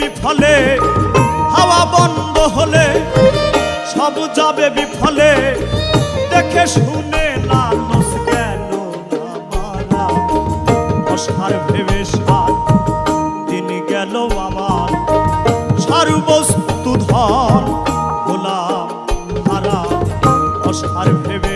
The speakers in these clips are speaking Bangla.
বিফলে, হাওয়া বন্ধ হলে সব যাবে বিফলে। দেখে শুনে না কেন ধর গোলাপ হারা অসার ভেবে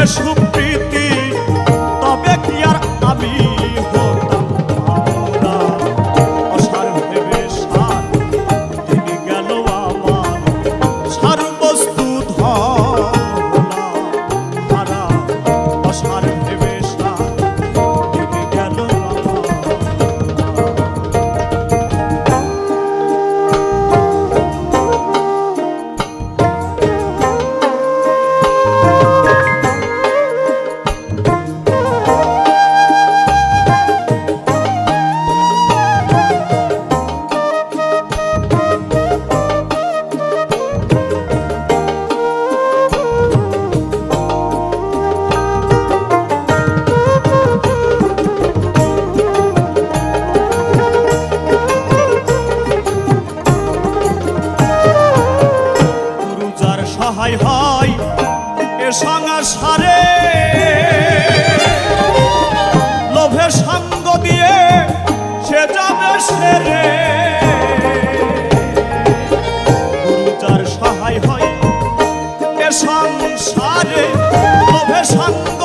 Cascuba সংসারে লোভে সঙ্গ দিয়ে সে যাবে সেরে। যার সহায় হয় এ সংসারে লোভে সঙ্গ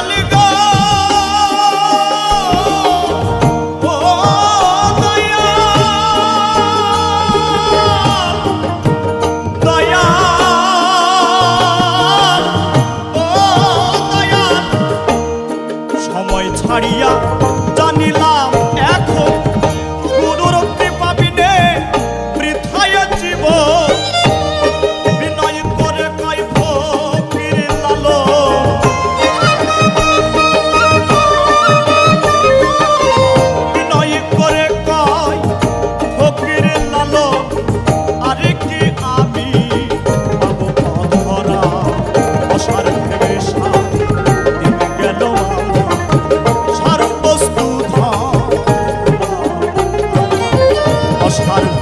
I'll Start